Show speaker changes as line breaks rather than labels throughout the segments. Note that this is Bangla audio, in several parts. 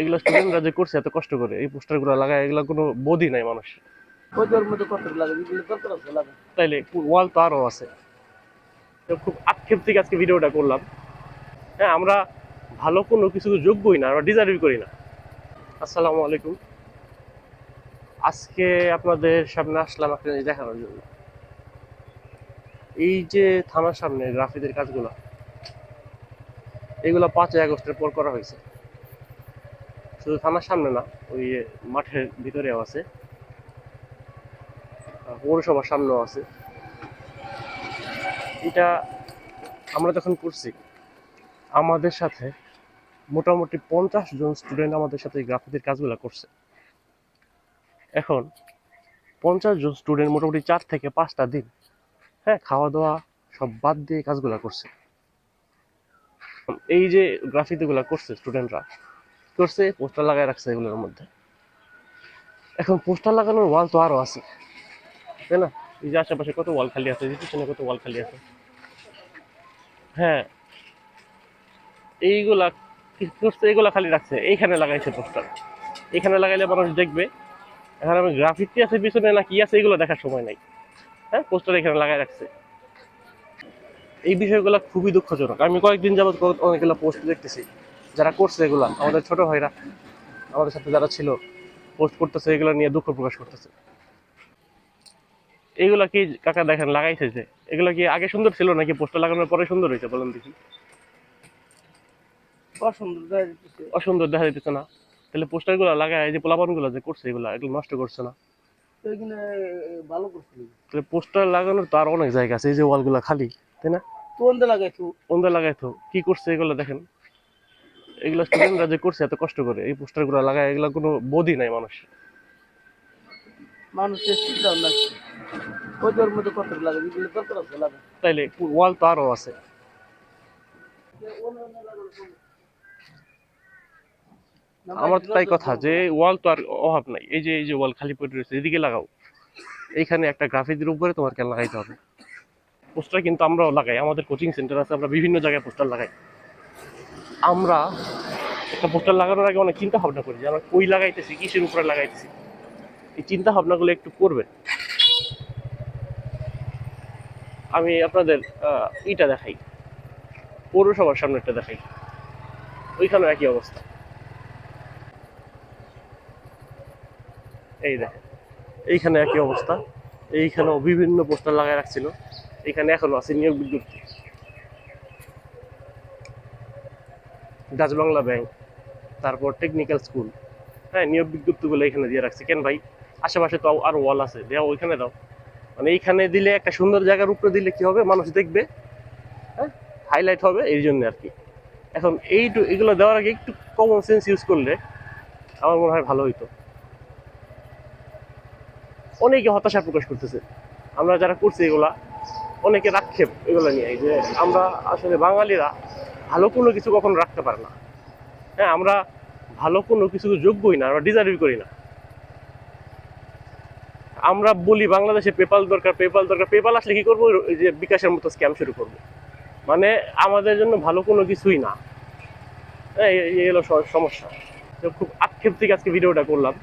এগুলো স্টুডেন্টরা যে করছে এত কষ্ট করে এই পোস্টারগুলো লাগায় এগুলো কোনো বোধই নাই মানুষ। তাইলে ওয়াল তো আরও আছে। খুব আক্ষেপ থেকে আজকে ভিডিওটা করলাম। হ্যাঁ আমরা ভালো কোনো কিছু যোগ্যই না আমরা ডিজার্ভই করি না। আসসালামু আলাইকুম। আজকে আপনাদের সামনে আসলাম একটা জিনিস দেখানোর জন্য। এই যে থানার সামনে গ্রাফিদের কাজগুলো এগুলো পাঁচই আগস্টের পর করা হয়েছে। শুধু থানার সামনে না, ওই মাঠের ভিতরেও আছে। পৌরসভার সামনেও আছে। এটা আমরা যখন করছি, আমাদের সাথে মোটামুটি পঞ্চাশ জন স্টুডেন্ট আমাদের সাথে গ্রাফিতির কাজগুলো করছে। এখন পঞ্চাশ জন স্টুডেন্ট মোটামুটি চার থেকে পাঁচটা দিন হ্যাঁ খাওয়া দাওয়া সব বাদ দিয়ে কাজগুলো করছে। এই যে গ্রাফিতিগুলো করছে স্টুডেন্টরা করছে, পোস্টার লাগায় রাখছে এগুলোর মধ্যে। এখন পোস্টার লাগানোর ওয়াল তো আরও আছে, তাই না? এই যে আশেপাশে কত ওয়াল খালি আছে পিছনে কত ওয়াল খালি আছে। হ্যাঁ এইগুলা করছে? এগুলা খালি রাখছে, এইখানে লাগাইছে পোস্টার। এখানে লাগাইলে মানুষ দেখবে, এখন আমি গ্রাফিতি আছে পিছনে না কি আছে, এগুলো দেখার সময় নাই। হ্যাঁ পোস্টার এখানে লাগাই রাখছে। এই বিষয়গুলো খুবই দুঃখজনক। আমি কয়েকদিন যাবত অনেকগুলো পোস্ট দেখতেছি। যারা করছে এগুলা আমাদের ছোট ভাইরা আমাদের সাথে যারা ছিল পোস্ট করতেছে এগুলো নিয়ে দুঃখ প্রকাশ করতেছে। এগুলা কি কাকা দেখেন লাগাইছে যে? এগুলো কি আগে সুন্দর ছিল নাকি পোস্টার লাগানোর পরে সুন্দর হয়েছে বলেন দেখি।
অসুন্দর দেখা যাচ্ছে
অসুন্দর দেখা যাইতেছে না। তাহলে পোস্টারগুলো লাগায় যে পোলাপানগুলো যে করছে এগুলা এগুলো নষ্ট করছে না।
ভালো করছিল
তাহলে পোস্টার লাগানোর তো আর অনেক জায়গা আছে এই যে ওয়ালগুলা খালি তাই না? ওন্দা লাগাইতো কি করছে এগুলো দেখেন। এগুলো স্টুডেন্টরা যে করছে এত কষ্ট করে। এই পোস্টারগুলো লাগায় এগুলো কোনো বোধই নাই মানুষ।
মানুষের চিন্তা লাগছে ওইটার মধ্যে কত লাগে? এগুলো দরকার আছে লাগে?
তাইলে ওয়াল তো আরও আছে। আমার তাই কথা যে ওয়াল তো আর অভাব নাই। এই যে এই যে ওয়াল খালি পড়ে রয়েছে এদিকে লাগাও। এইখানে একটা গ্রাফিতির উপরে তোমার কেন লাগাইতে হবে। পোস্টার কিন্তু আমরাও লাগাই। আমাদের কোচিং সেন্টার আছে আমরা বিভিন্ন জায়গায় পোস্টার লাগাই। আমরা একটা পোস্টার লাগানোর আগে অনেক চিন্তা ভাবনা করি যে আমরা কই লাগাইতেছি, কিসের উপরে লাগাইতেছি? এই চিন্তা ভাবনাগুলো একটু করবেন। আমি আপনাদের ইটা দেখাই। পৌরসভার সামনেটা দেখাই। ওইখানেও একই অবস্থা। এই দেখেন, এইখানে একই অবস্থা। এইখানেও বিভিন্ন পোস্টার লাগায় রাখছিল। এখানে এখনও আছে নিয়োগ বিজ্ঞপ্তি। ডাচ বাংলা ব্যাংক, তারপর টেকনিক্যাল স্কুল হ্যাঁ নিয়োগ বিজ্ঞপ্তিগুলো এখানে দিয়ে রাখছে। কেন ভাই? আশেপাশে তো আর ওয়াল আছে। দেওয়া ওইখানে দাও। মানে এইখানে দিলে একটা সুন্দর জায়গার উপরে দিলে কি হবে? মানুষ দেখবে। হ্যাঁ হাইলাইট হবে এই জন্য আর কি। এখন এইটু এগুলো দেওয়ার আগে একটু কমন সেন্স ইউজ করলে আমার মনে হয় ভালো হইতো। অনেকে হতাশা প্রকাশ করতেছে। আমরা যারা করছি এগুলা, অনেকে আক্ষেপ এগুলো নিয়ে। যে আমরা আসলে বাঙালিরা ভালো কোনো কিছু কখনো রাখতে পারে না। হ্যাঁ আমরা ভালো কোনো কিছু যোগ্যই না, আমরা ডিজার্ভই করি না। আমরা বলি বাংলাদেশে পেপাল দরকার পেপাল দরকার পেপাল আসলে কি করব? যে বিকাশের মতো স্ক্যাম শুরু করব। মানে আমাদের জন্য ভালো কোনো কিছুই না। হ্যাঁ এই- হলো সমস্যা। তো খুব আক্ষেপ থেকে আজকে ভিডিওটা করলাম।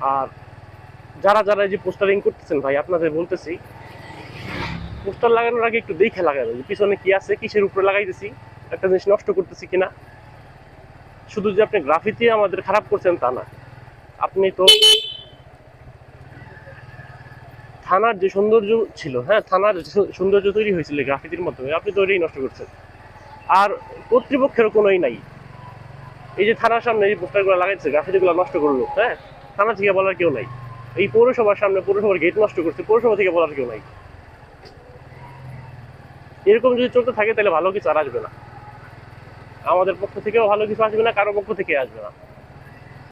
আর যারা যারা এই যে পোস্টারিং করতেছেন ভাই, আপনাদের বলতেছি পোস্টার লাগানোর আগে একটু দেখে লাগাবেন পিছনে কি আছে, কিসের উপরে লাগাইতেছি। একটা জিনিস নষ্ট করতেছি কিনা? শুধু যে আপনি গ্রাফিতি আমাদের খারাপ করছেন তা না। আপনি তো থানার যে সৌন্দর্য ছিল হ্যাঁ থানার সৌন্দর্য তৈরি হয়েছিল গ্রাফিতির মাধ্যমে, আপনি তো নষ্ট করছেন। আর কর্তৃপক্ষের কোনোই নাই। এই যে থানার সামনে এই পোস্টারগুলো লাগাইছে গ্রাফিতিগুলো নষ্ট করল হ্যাঁ থানা থেকে বলার কেউ নাই। এই পৌরসভার সামনে পৌরসভার গেট নষ্ট করছে, পৌরসভা থেকে বলার কেউ নাই। এরকম যদি চলতে থাকে, তাহলে ভালো কিছু আর আসবে না। আমাদের পক্ষ থেকেও ভালো কিছু আসবে না কারও পক্ষ থেকে আসবে না।